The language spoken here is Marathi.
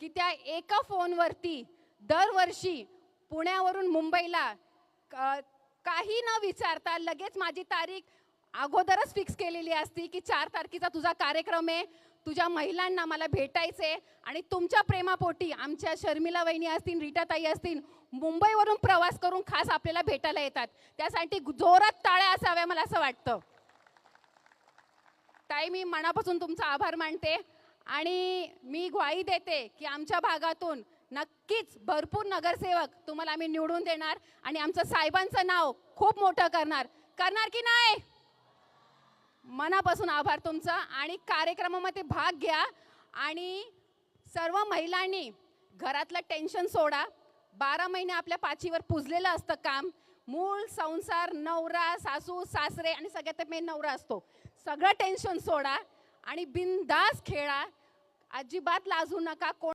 की त्या एका फोनवरती दरवर्षी पुण्यावरून मुंबईला क- काही न विचारता लगेच माझी तारीख अगोदरच फिक्स केलेली असती की चार तारखेचा तुझा कार्यक्रम आहे तुझ्या महिलांना मला भेटायचे आणि तुमच्या प्रेमापोटी आमच्या शर्मिला वहिनी असतील रीटाताई असतील मुंबईवरून प्रवास करून खास आपल्याला भेटायला येतात. त्यासाठी जोरात टाळ्या असाव्या मला असं वाटतं. ताई मी मनापासून तुमचा आभार मानते. आणि मी ग्वाही देते की आमच्या भागातून नक्कीच भरपूर नगरसेवक तुम्हाला आम्ही निवडून देणार आणि आमचं साहेबांचं नाव खूप मोठं करणार. करणार की नाही? मनापासून आभार तुमचा आणि कार्यक्रमामध्ये भाग घ्या आणि सर्व महिलांनी घरातलं टेन्शन सोडा. बारा महिने आपल्या पाचीवर पुजलेलं असतं काम. मूळ संसार नवरा सासू सासरे आणि सगळ्यात मेन नवरा असतो. सगळं टेन्शन सोडा. आणि बिनदास खेळा अजिबात लाजू नका. कोण